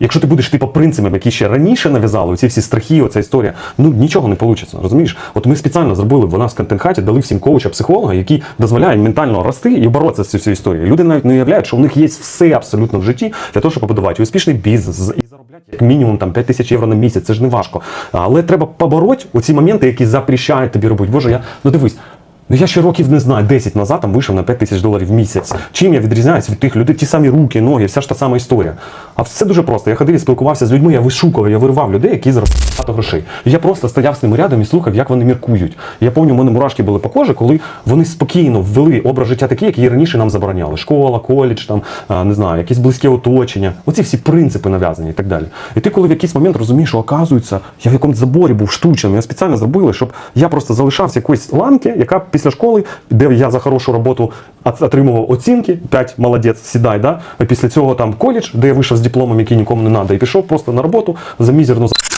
Якщо ти будеш типу принципами, які ще раніше нав'язали, оці всі страхи, оця історія, ну нічого не вийде, розумієш? От ми спеціально зробили в нас в контент-хаті, дали всім коуча, психолога, який дозволяє ментально рости і боротися з цією історією. Люди навіть не уявляють, що у них є все абсолютно в житті для того, щоб побудувати успішний бізнес і заробляти як мінімум там 5 тисяч євро на місяць. Це ж не важко. Але треба побороти оці моменти, які запрещають тобі робити. Боже, я ну дивись. Ну я ще років не знаю, 10 назад там вийшов на 5 тисяч доларів в місяць. Чим я відрізняюсь від тих людей, ті самі руки, ноги, вся ж та сама історія. А все дуже просто. Я ходив і спілкувався з людьми, я вишукував, я виривав людей, які заробляють багато грошей. Я просто стояв з ними рядом і слухав, як вони міркують. Я пам'ятаю, у мене мурашки були по кожі, коли вони спокійно ввели образ життя такий, який раніше нам забороняли. Школа, коледж, там не знаю, якісь близьке оточення. Оці всі принципи нав'язані і так далі. І ти, коли в якийсь момент розумієш, що оказується, я в якомусь заборі був штучним, я спеціально зробили, щоб я просто залишався якоїсь ланки, яка після школи, де я за хорошу роботу от- отримував оцінки, 5 молодець, сідай, да? після цього там коледж, де я вийшов з дипломом, який нікому не треба, і пішов просто на роботу за мізерну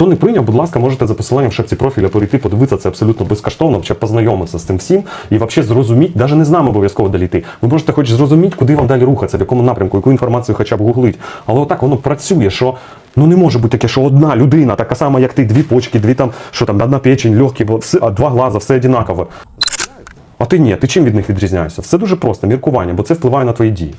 Хто не прийняв, будь ласка, можете за посиланням в шапці профіля перейти, подивитися це абсолютно безкоштовно, чи познайомитися з цим всім і взагалі зрозуміти, навіть не з нами обов'язково доліти. Ви можете хоч зрозуміти, куди вам далі рухатися, в якому напрямку, яку інформацію хоча б гуглить. Але отак воно працює, що ну не може бути таке, що одна людина, така сама, як ти, дві почки, дві там, що там, одна печень, легкі, два глаза, все однаково. А ти ні, ти чим від них відрізняєшся? Все дуже просто, міркування, бо це впливає на твої дії.